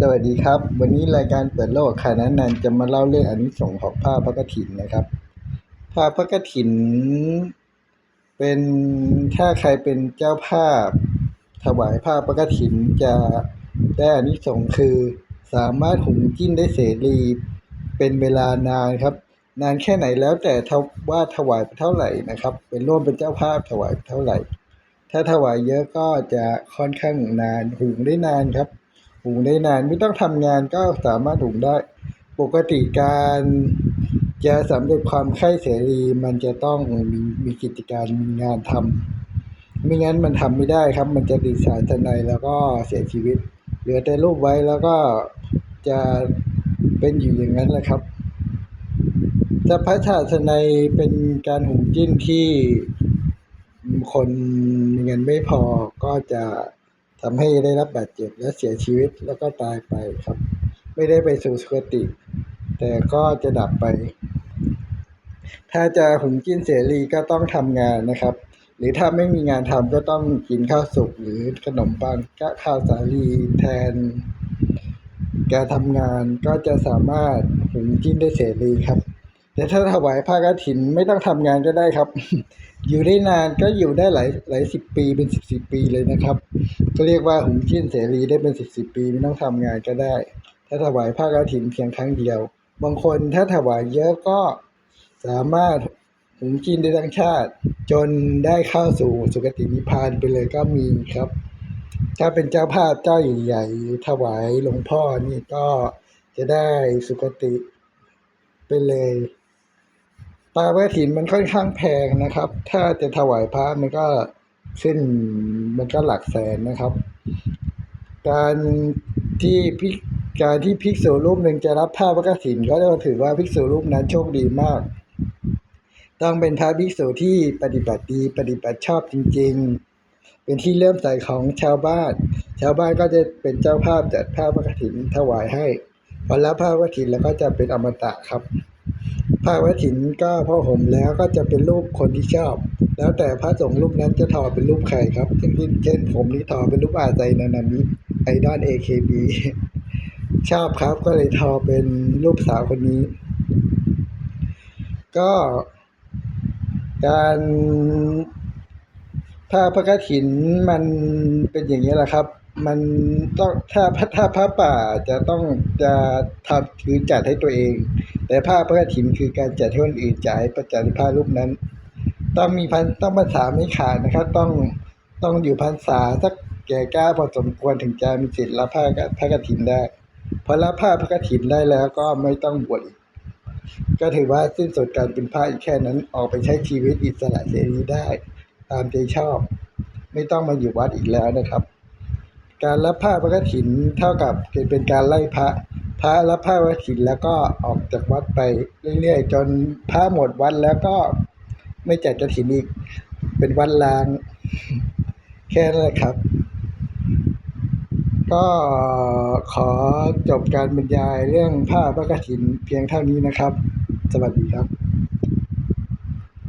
สวัสดีครับ วันนี้รายการเปิดโลกคานันนันจะมาเล่าเรื่องอนิสงส์ของผ้าพระกฐินนะครับ ผ้าพระกฐิน เป็นถ้าใครเป็นเจ้าภาพ ถวายผ้าพระกฐินจะได้อนิสงส์คือ สามารถหุงจิ้นได้เสรีเป็นเวลานานครับ นานแค่ไหนแล้วแต่ว่าถวายไปเท่าไหร่นะครับ เป็นร่วมเป็นเจ้าภาพถวายไปเท่าไหร่ ถ้าถวายเยอะก็จะค่อนข้างนานหุงได้นานครับ หุงได้นานไม่ต้องทำงานก็สามารถหุงได้ ปกติการจะสำเร็จความใคร่เสรีมันจะต้องมีมีกิจการมีงานทำไม่งั้นมันทำไม่ได้ครับ มันจะติดสารทนายแล้วก็เสียชีวิต เหลือแต่รูปไว้แล้วก็จะเป็นอยู่อย่างนั้นแหละครับถ้าพระชาตนัยเป็นการหุงจิ้นที่คนมีเงินไม่พอก็จะ ทำให้ได้รับบาดเจ็บและเสียชีวิตแล้วก็ตายไปครับ ไม่ได้ไปสู่สุคติ แต่ก็จะดับไป ถ้าจะหุงกินเสรีก็ต้องทำงานนะครับ หรือถ้าไม่มีงานทำก็ต้องกินข้าวสุกหรือขนมปังกะข้าวสาลีแทนการทำงานก็จะสามารถหุงกินได้เสรีครับ แต่ถ้าถวายผ้ากฐินไม่ต้องทำงานก็ได้ครับ อยู่ได้นานก็อยู่ได้หลายหลายสิบปีเป็นสิบสิบปีเลยนะครับก็เรียกว่าหุงจิ้นเสรีได้เป็นสิบสิบปีไม่ต้องทำงานก็ได้ ถ้าถวายผ้ากฐินเพียงครั้งเดียว บางคนถ้าถวายเยอะก็สามารถหุงกินได้ทั้งชาติ จนได้เข้าสู่สุคตินิพพานไปเลยก็มีครับ ถ้าเป็นเจ้าภาพเจ้าใหญ่ๆถวายหลวงพ่อนี่ก็จะได้สุคติไปเลย ปลากระถินมันค่อนข้างแพงนะครับ ถ้าจะถวายพระมันก็ขึ้นมันก็หลักแสนนะครับ การที่พิการที่ภิกษุรูปหนึ่งจะรับผ้าพระกฐินก็จะถือว่าภิกษุรูปนั้นโชคดีมาก ต้องเป็นพระภิกษุที่ปฏิบัติดีปฏิบัติชอบจริง ๆ เป็นที่เลื่มใส่ของชาวบ้าน ชาวบ้านก็จะเป็นเจ้าภาพจัดผ้าพระกฐินถวายให้พอรับผ้าพระกฐินแล้วก็จะเป็นอมตะครับ ผ้ากฐินก็พอห่มแล้วก็จะเป็นรูปคนที่ชอบ แล้วแต่พระสงฆ์รูปนั้นจะทอเป็นรูปใครครับเช่นเช่นผมนี่ทอเป็นรูปอาใจนานามิไอดอลเอเคบีชอบครับก็เลยทอเป็นรูปสาวคนนี้ ก็การผ้าพระกฐินมันเป็นอย่างนี้แหละครับ มันต้องถ้าถ้าพระป่าจะต้องจะทำถือจัดให้ตัวเอง แต่ผ้าพระกฐินคือการจัดให้คนอื่นจ่ายประจันผ้ารูปนั้น ต้องมีพันต้องภาษาไม่ขาดนะครับ ต้องต้องอยู่พรรษาสักแก่กล้าพอสมควรถึงจะมีสิทธิ์รับผ้าพระกฐินได้พอรับผ้าพระกฐินได้แล้วก็ไม่ต้องบวชอีกก็ถือว่าสิ้นสุดการเป็นพระอีกแค่นั้นออกไปใช้ชีวิตอิสระเสรีได้ ตามใจชอบ ไม่ต้องมาอยู่วัดอีกแล้วนะครับ การรับผ้าพระกฐินเท่ากับเป็นการไล่พระพระรับผ้าพระกฐินแล้วก็ออกจากวัดไปเรื่อยๆ จนพระหมดวัดแล้วก็ไม่จัดกฐินอีก เป็นวันลาง แค่นั้นแหละครับ ก็ขอจบการบรรยายเรื่องผ้าพระกฐินเพียงเท่านี้นะครับ สวัสดีครับ